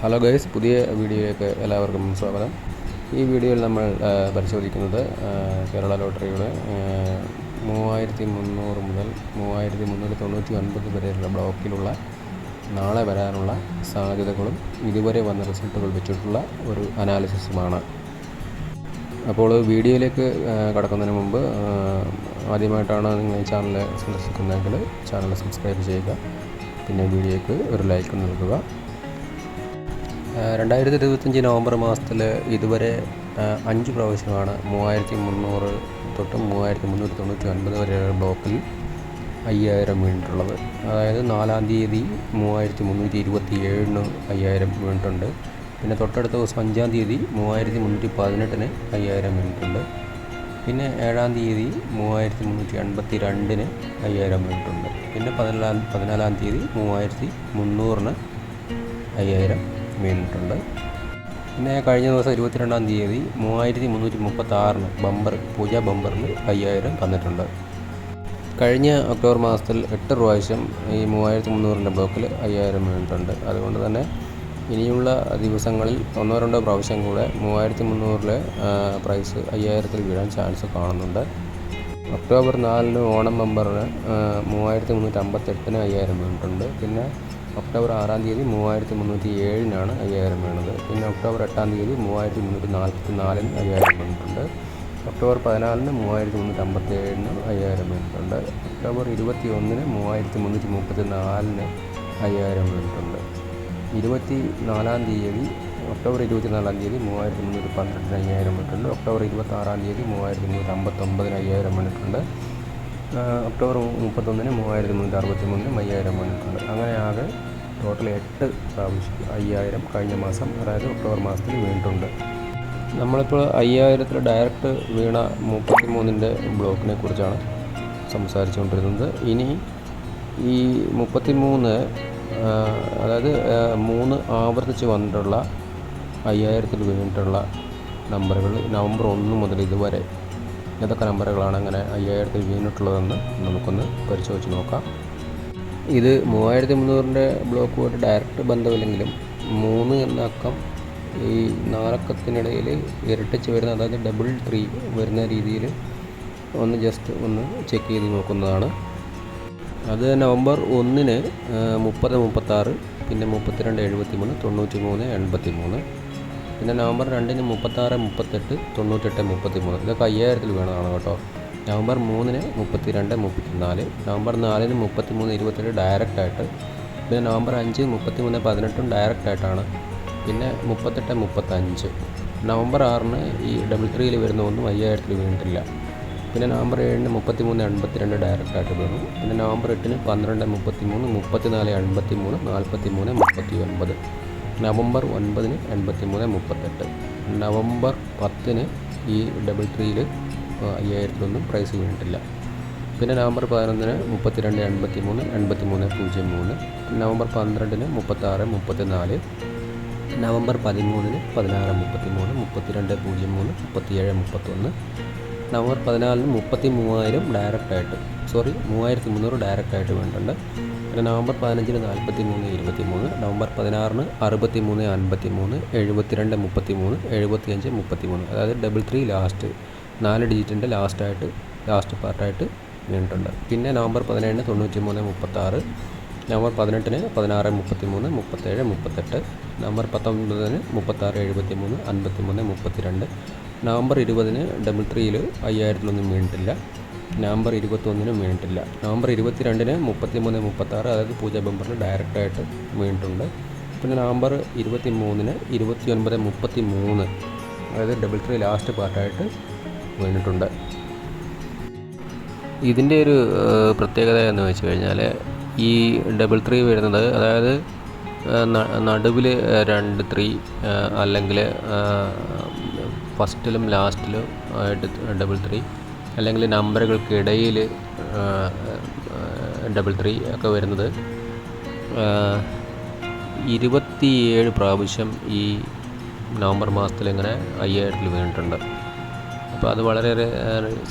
Hello guys പുതിയ വീഡിയോയിലേക്ക് എല്ലാവർക്കും സ്വാഗതം. ഈ വീഡിയോയിൽ നമ്മൾ പരിശോധിക്കുന്നത് കേരള ലോട്ടറിയുടെ മൂവായിരത്തി മുന്നൂറ് മുതൽ മൂവായിരത്തി മുന്നൂറ്റി തൊണ്ണൂറ്റി ഒൻപത് വരെയുള്ള ബ്ലോക്കിലുള്ള നാളെ വരാനുള്ള സാധ്യതകളും ഇതുവരെ വന്ന റിസൾട്ടുകൾ വെച്ചിട്ടുള്ള ഒരു അനാലിസിസുമാണ്. അപ്പോൾ വീഡിയോയിലേക്ക് കടക്കുന്നതിന് മുമ്പ് ആദ്യമായിട്ടാണ് നിങ്ങൾ ഈ ചാനൽ സന്ദർശിക്കുന്നതെങ്കിൽ ചാനൽ സബ്സ്ക്രൈബ് ചെയ്യുക. പിന്നെ വീഡിയോയ്ക്ക് ഒരു ലൈക്ക് നൽകുക. രണ്ടായിരത്തി ഇരുപത്തഞ്ച് നവംബർ മാസത്തിൽ ഇതുവരെ അഞ്ച് പ്രാവശ്യമാണ് മൂവായിരത്തി മുന്നൂറ് തൊട്ട് മൂവായിരത്തി മുന്നൂറ്റി തൊണ്ണൂറ്റി ഒൻപത് വരെയുള്ള ബ്ലോക്കിൽ അയ്യായിരം വീണിട്ടുള്ളത്. അതായത് നാലാം തീയതി മൂവായിരത്തി മുന്നൂറ്റി ഇരുപത്തി ഏഴിന് അയ്യായിരം വീണിട്ടുണ്ട്. പിന്നെ തൊട്ടടുത്ത ദിവസം അഞ്ചാം തീയതി മൂവായിരത്തി മുന്നൂറ്റി പതിനെട്ടിന് അയ്യായിരം വീണിട്ടുണ്ട്. പിന്നെ ഏഴാം തീയതി മൂവായിരത്തി മുന്നൂറ്റി എൺപത്തി രണ്ടിന് അയ്യായിരം വീണിട്ടുണ്ട്. പിന്നെ പതിനാലാം പതിനാലാം തീയതി മൂവായിരത്തി മുന്നൂറിന് അയ്യായിരം വീണിട്ടുണ്ട് പിന്നെ കഴിഞ്ഞ ദിവസം ഇരുപത്തിരണ്ടാം തീയതി മൂവായിരത്തി മുന്നൂറ്റി മുപ്പത്തി ആറിന് ബമ്പർ പൂജ ബമ്പറിന് അയ്യായിരം തന്നിട്ടുണ്ട്. കഴിഞ്ഞ ഒക്ടോബർ മാസത്തിൽ എട്ട് പ്രാവശ്യം ഈ മൂവായിരത്തി മുന്നൂറിന്റെ ബ്ലോക്കിൽ അയ്യായിരം വീണിട്ടുണ്ട്. അതുകൊണ്ട് തന്നെ ഇനിയുള്ള ദിവസങ്ങളിൽ ഒന്നോ രണ്ടോ പ്രാവശ്യം കൂടെ മൂവായിരത്തി മുന്നൂറിലെ പ്രൈസ് അയ്യായിരത്തിൽ വീഴാൻ ചാൻസ് കാണുന്നുണ്ട്. ഒക്ടോബർ നാലിന് ഓണം ബമ്പറിന് മൂവായിരത്തി മുന്നൂറ്റി അമ്പത്തെട്ടിന് അയ്യായിരം വീണിട്ടുണ്ട്. പിന്നെ ഒക്ടോബർ ആറാം തീയതി മൂവായിരത്തി മുന്നൂറ്റി ഏഴിനാണ് അയ്യായിരം വീണത്. പിന്നെ ഒക്ടോബർ എട്ടാം തീയതി മൂവായിരത്തി മുന്നൂറ്റി നാൽപ്പത്തി നാലിന് അയ്യായിരം വീണിട്ടുണ്ട് ഒക്ടോബർ പതിനാലിന് മൂവായിരത്തി മുന്നൂറ്റി അമ്പത്തി ഏഴിന് അയ്യായിരം വീണിട്ടുണ്ട് ഒക്ടോബർ ഇരുപത്തി ഒന്നിന് മൂവായിരത്തി മുന്നൂറ്റി മുപ്പത്തി നാലിന് അയ്യായിരം വീണിട്ടുണ്ട് ഇരുപത്തി നാലാം തീയതി ഒക്ടോബർ ഇരുപത്തി നാലാം തീയതി മൂവായിരത്തി മുന്നൂറ്റി പന്ത്രണ്ടിന് അയ്യായിരം വീണിട്ടുണ്ട് ഒക്ടോബർ ഇരുപത്തി ആറാം തീയതി മൂവായിരത്തി മുന്നൂറ്റി അമ്പത്തൊമ്പതിന് അയ്യായിരം വീണിട്ടുണ്ട് ഒക്ടോബർ മുപ്പത്തൊന്നിന് മൂവായിരത്തി മുന്നൂറ്റി അറുപത്തി മൂന്നിന് അയ്യായിരം വന്നിട്ടുണ്ട് അങ്ങനെ ആകെ ടോട്ടൽ എട്ട് പ്രാവശ്യം അയ്യായിരം കഴിഞ്ഞ മാസം അതായത് ഒക്ടോബർ മാസത്തിൽ വീണിട്ടുണ്ട്. നമ്മളിപ്പോൾ അയ്യായിരത്തിൽ ഡയറക്റ്റ് വീണ മുപ്പത്തി മൂന്നിന്റെ ബ്ലോക്കിനെ കുറിച്ചാണ് സംസാരിച്ചുകൊണ്ടിരുന്നത്. ഇനി ഈ മുപ്പത്തി മൂന്ന് അതായത് മൂന്ന് ആവർത്തിച്ച് വന്നിട്ടുള്ള അയ്യായിരത്തിൽ വീണിട്ടുള്ള നമ്പറുകൾ നവംബർ ഒന്ന് മുതൽ ഇതുവരെ ഏതൊക്കെ നമ്പറുകളാണ് അങ്ങനെ അയ്യായിരത്തിൽ വീണിട്ടുള്ളതെന്ന് നമുക്കൊന്ന് പരിശോധിച്ച് നോക്കാം. ഇത് മൂവായിരത്തി മുന്നൂറിന്റെ ബ്ലോക്കുമായിട്ട് ഡയറക്റ്റ് ബന്ധമില്ലെങ്കിലും മൂന്ന് എന്ന അക്കം ഈ നാലക്കത്തിനിടയിൽ ഇരട്ടിച്ച് വരുന്ന അതായത് ഡബിൾ ത്രീ വരുന്ന രീതിയിൽ ഒന്ന് ജസ്റ്റ് ഒന്ന് ചെക്ക് ചെയ്ത് നോക്കുന്നതാണ്. അത് നവംബർ ഒന്നിന് മുപ്പത് മുപ്പത്താറ് പിന്നെ മുപ്പത്തിരണ്ട് എഴുപത്തി മൂന്ന് തൊണ്ണൂറ്റി മൂന്ന് എൺപത്തി മൂന്ന് പിന്നെ നവംബർ രണ്ടിന് മുപ്പത്താറ് മുപ്പത്തെട്ട് തൊണ്ണൂറ്റെട്ട് മുപ്പത്തി മൂന്ന് ഇതൊക്കെ അയ്യായിരത്തിൽ വേണതാണ് കേട്ടോ. നവംബർ മൂന്നിന് മുപ്പത്തി രണ്ട് മുപ്പത്തി നാല് നവംബർ നാലിന് മുപ്പത്തി മൂന്ന് ഡയറക്റ്റ് ഡയറക്റ്റായിട്ട് പിന്നെ നവംബർ അഞ്ച് മുപ്പത്തി മൂന്ന് പതിനെട്ടും ഡയറക്റ്റായിട്ടാണ് പിന്നെ മുപ്പത്തെട്ട് മുപ്പത്തഞ്ച്. നവംബർ ആറിന് ഈ ഡബിൾ ത്രീയിൽ വരുന്ന ഒന്നും അയ്യായിരത്തിൽ വീണിട്ടില്ല. പിന്നെ നവംബർ ഏഴിന് മുപ്പത്തി മൂന്ന് എൺപത്തി രണ്ട് ഡയറക്റ്റായിട്ട് വീണു പിന്നെ നവംബർ എട്ടിന് പന്ത്രണ്ട് മുപ്പത്തി മൂന്ന് മുപ്പത്തി നാല് എൺപത്തി മൂന്ന് നാൽപ്പത്തി മൂന്ന് മുപ്പത്തി ഒൻപത് നവംബർ ഒൻപതിന് എൺപത്തി മൂന്ന് മുപ്പത്തെട്ട്. നവംബർ പത്തിന് ഈ ഡബിൾ ത്രീയിൽ അയ്യായിരത്തിലൊന്നും പ്രൈസ് വീണിട്ടില്ല. പിന്നെ നവംബർ പതിനൊന്നിന് മുപ്പത്തിരണ്ട് എൺപത്തി മൂന്ന് എൺപത്തി മൂന്ന് പൂജ്യം മൂന്ന്. നവംബർ പന്ത്രണ്ടിന് മുപ്പത്താറ് മുപ്പത്തി നാല് നവംബർ പതിമൂന്നിന് പതിനാറ് മുപ്പത്തി മൂന്ന് മുപ്പത്തിരണ്ട് പൂജ്യം മൂന്ന് മുപ്പത്തിയേഴ് മുപ്പത്തൊന്ന്. നവംബർ പതിനാലിന് മുപ്പത്തി മൂവായിരം ഡയറക്റ്റായിട്ട് സോറി മൂവായിരത്തി മുന്നൂറ് ഡയറക്റ്റായിട്ട് വേണ്ടിട്ടുണ്ട് പിന്നെ നവംബർ പതിനഞ്ചിന് നാൽപ്പത്തി മൂന്ന് ഇരുപത്തി മൂന്ന് നവംബർ പതിനാറിന് അറുപത്തി മൂന്ന് അൻപത്തി മൂന്ന് എഴുപത്തിരണ്ട് മുപ്പത്തി മൂന്ന് എഴുപത്തിയഞ്ച് മുപ്പത്തി മൂന്ന് അതായത് ഡബിൾ ത്രീ ലാസ്റ്റ് നാല് ഡിജിറ്റിന്റെ ലാസ്റ്റായിട്ട് ലാസ്റ്റ് പാർട്ടായിട്ട് വീണിട്ടുണ്ട് പിന്നെ നവംബർ പതിനേഴിന് തൊണ്ണൂറ്റി മൂന്ന് മുപ്പത്താറ് നവംബർ പതിനെട്ടിന് പതിനാറ് മുപ്പത്തി മൂന്ന് മുപ്പത്തേഴ് മുപ്പത്തെട്ട് നവംബർ പത്തൊൻപതിന് മുപ്പത്താറ് എഴുപത്തി മൂന്ന് അൻപത്തി മൂന്ന് മുപ്പത്തി രണ്ട് നവംബർ ഇരുപതിന് ഡബിൾ ത്രീയിൽ അയ്യായിരത്തിലൊന്നും വീണിട്ടില്ല. നവംബർ ഇരുപത്തൊന്നിനും വീണിട്ടില്ല. നവംബർ ഇരുപത്തിരണ്ടിന് മുപ്പത്തി മുപ്പത്താറ് അതായത് പൂജ ബംബറിന് ഡയറക്റ്റായിട്ട് വീണിട്ടുണ്ട്. പിന്നെ നവംബർ ഇരുപത്തി മൂന്നിന് ഇരുപത്തി ഒൻപത് മുപ്പത്തി മൂന്ന് അതായത് ഡബിൾ ത്രീ ലാസ്റ്റ് പാർട്ടായിട്ട് വീണിട്ടുണ്ട്. ഇതിന്റെ ഒരു പ്രത്യേകത എന്ന് വെച്ച് കഴിഞ്ഞാൽ ഈ ഡബിൾ ത്രീ വരുന്നത് അതായത് നടുവിൽ രണ്ട് ത്രീ അല്ലെങ്കിൽ ഫസ്റ്റിലും ലാസ്റ്റിലും ആയിട്ട് ഡബിൾ ത്രീ അല്ലെങ്കിൽ നമ്പറുകൾക്കിടയിൽ ഡബിൾ ത്രീ ഒക്കെ വരുന്നത് ഇരുപത്തിയേഴ് പ്രാവശ്യം ഈ നവംബർ മാസത്തിൽ ഇങ്ങനെ അയ്യായിരത്തിൽ വീണിട്ടുണ്ട്. അപ്പോൾ അത് വളരെയേറെ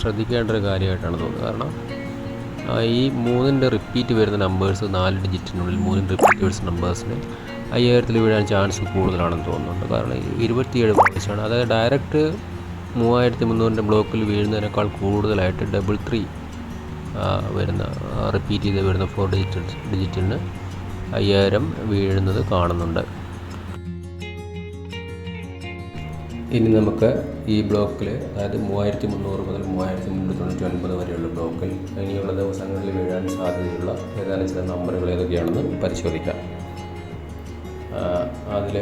ശ്രദ്ധിക്കേണ്ട ഒരു കാര്യമായിട്ടാണ് തോന്നുന്നത്. കാരണം ഈ മൂന്നിന്റെ റിപ്പീറ്റ് വരുന്ന നമ്പേഴ്സ് നാല് ഡിജിറ്റിനുള്ളിൽ മൂന്നിന്റെ റിപ്പീറ്റ് വരുന്ന നമ്പേഴ്സിന് അയ്യായിരത്തിൽ വീഴാൻ ചാൻസ് കൂടുതലാണെന്ന് തോന്നുന്നുണ്ട്. കാരണം ഇരുപത്തിയേഴ് പ്രാവശ്യമാണ്. അതായത് ഡയറക്റ്റ് മൂവായിരത്തി മുന്നൂറിന്റെ ബ്ലോക്കിൽ വീഴുന്നതിനേക്കാൾ കൂടുതലായിട്ട് ഡബിൾ ത്രീ വരുന്ന റിപ്പീറ്റ് ചെയ്ത് വരുന്ന ഫോർ ഡിജിറ്റ് ഡിജിറ്റിന് അയ്യായിരം വീഴുന്നത് കാണുന്നുണ്ട്. ഇനി നമുക്ക് ഈ ബ്ലോക്കിൽ അതായത് മൂവായിരത്തി മുന്നൂറ് മുതൽ മൂവായിരത്തി മുന്നൂറ്റി തൊണ്ണൂറ്റി ഒൻപത് വരെയുള്ള ബ്ലോക്കിൽ ഇനിയുള്ള ദിവസങ്ങളിൽ വീഴാൻ സാധ്യതയുള്ള ഏതാനും ചില നമ്പറുകൾ ഏതൊക്കെയാണെന്ന് പരിശോധിക്കാം. അതിൽ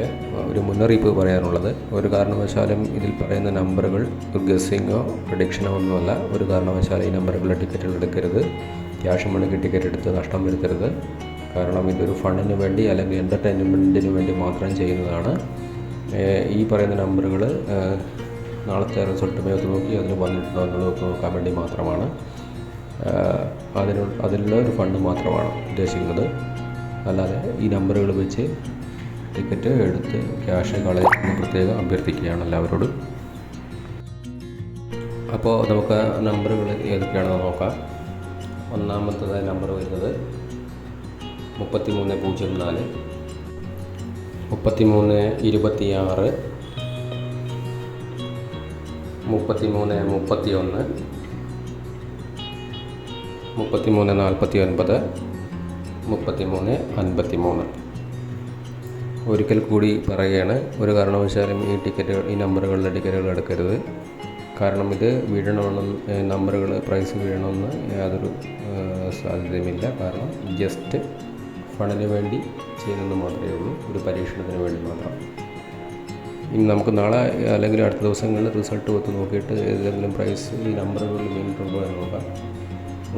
ഒരു മുന്നറിയിപ്പ് പറയാനുള്ളത്. ഒരു കാരണവശാലും ഇതിൽ പറയുന്ന നമ്പറുകൾ ഒരു ഗസ്സിങ്ങോ പ്രഡിക്ഷനോ ഒന്നുമല്ല. ഒരു കാരണവശാലും ഈ നമ്പറുകളുടെ ടിക്കറ്റുകൾ എടുക്കരുത്. ക്യാഷ് മണിക്ക് ടിക്കറ്റ് എടുത്ത് നഷ്ടം വരുത്തരുത്. കാരണം ഇതൊരു ഫണ്ടിന് വേണ്ടി അല്ലെങ്കിൽ എന്റർടൈൻമെന്റിന് വേണ്ടി മാത്രം ചെയ്യുന്നതാണ്. ഈ പറയുന്ന നമ്പറുകൾ നാളത്തെ റിസൾട്ട് മേത്ത് നോക്കി അതിൽ വന്നിട്ടുണ്ടോ എന്നുള്ളത് നോക്കാൻ വേണ്ടി മാത്രമാണ്. അതിനുള്ള അതിനുള്ള ഒരു ഫണ്ട് മാത്രമാണ് ഉദ്ദേശിക്കുന്നത്. അല്ലാതെ ഈ നമ്പറുകൾ വെച്ച് ടിക്കറ്റ് എടുത്ത് ക്യാഷ് കളയുന്ന പ്രത്യേകം അഭ്യർത്ഥിക്കുകയാണ് എല്ലാവരോടും. അപ്പോൾ നമുക്ക് നമ്പറുകൾ ഏതൊക്കെയാണെന്ന് നോക്കാം. ഒന്നാമത്തെ നമ്പർ വരുന്നത് മുപ്പത്തി മൂന്ന് പൂജ്യം നാല് മുപ്പത്തി മൂന്ന് ഇരുപത്തിയാറ് മുപ്പത്തി മൂന്ന് മുപ്പത്തി ഒന്ന് മുപ്പത്തി മൂന്ന് നാൽപ്പത്തി ഒൻപത് മുപ്പത്തി മൂന്ന് അൻപത്തി മൂന്ന് ഒരിക്കൽ കൂടി പറയുകയാണ്. ഒരു കാരണവശാലും ഈ ടിക്കറ്റുകൾ ഈ നമ്പറുകളിലെ ടിക്കറ്റുകൾ എടുക്കരുത്. കാരണം ഇത് വീഴണമെന്ന് നമ്പറുകൾ പ്രൈസ് വീഴണമെന്ന് യാതൊരു സാധ്യതയുമില്ല. കാരണം ജസ്റ്റ് ഫണ്ടിന് വേണ്ടി ചെയ്യുന്നത് മാത്രമേ ഉള്ളൂ. ഒരു പരീക്ഷണത്തിന് വേണ്ടി മാത്രം. ഇനി നമുക്ക് നാളെ അല്ലെങ്കിൽ അടുത്ത ദിവസങ്ങളിൽ റിസൾട്ട് ഒത്തു നോക്കിയിട്ട് ഏതെങ്കിലും പ്രൈസ് ഈ നമ്പറുകളിൽ വീണിട്ടുണ്ടോ എന്ന് നോക്കാം.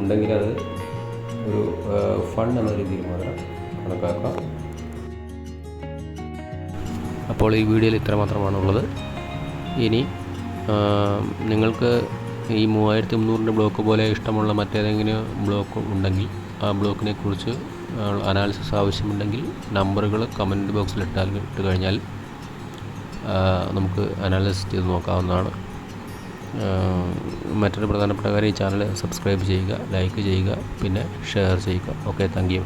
ഉണ്ടെങ്കിൽ അത് ഒരു ഫണ്ട് എന്ന രീതിയിൽ മാത്രം കണക്കാക്കാം. അപ്പോൾ ഈ വീഡിയോയിൽ ഇത്ര മാത്രമാണുള്ളത് ഇനി നിങ്ങൾക്ക് ഈ മൂവായിരത്തി മുന്നൂറിന്റെ ബ്ലോക്ക് പോലെ ഇഷ്ടമുള്ള മറ്റേതെങ്കിലും ബ്ലോക്ക് ഉണ്ടെങ്കിൽ ആ ബ്ലോക്കിനെ കുറിച്ച് അനാലിസിസ് ആവശ്യമുണ്ടെങ്കിൽ നമ്പറുകൾ കമന്റ് ബോക്സിൽ ഇട്ടാൽ ഇട്ട് കഴിഞ്ഞാൽ നമുക്ക് അനാലിസിസ് ചെയ്ത് നോക്കാവുന്നതാണ്. മറ്റൊരു പ്രധാനപ്പെട്ട കാര്യം ഈ ചാനൽ സബ്സ്ക്രൈബ് ചെയ്യുക ലൈക്ക് ചെയ്യുക പിന്നെ ഷെയർ ചെയ്യുക. Okay thank you.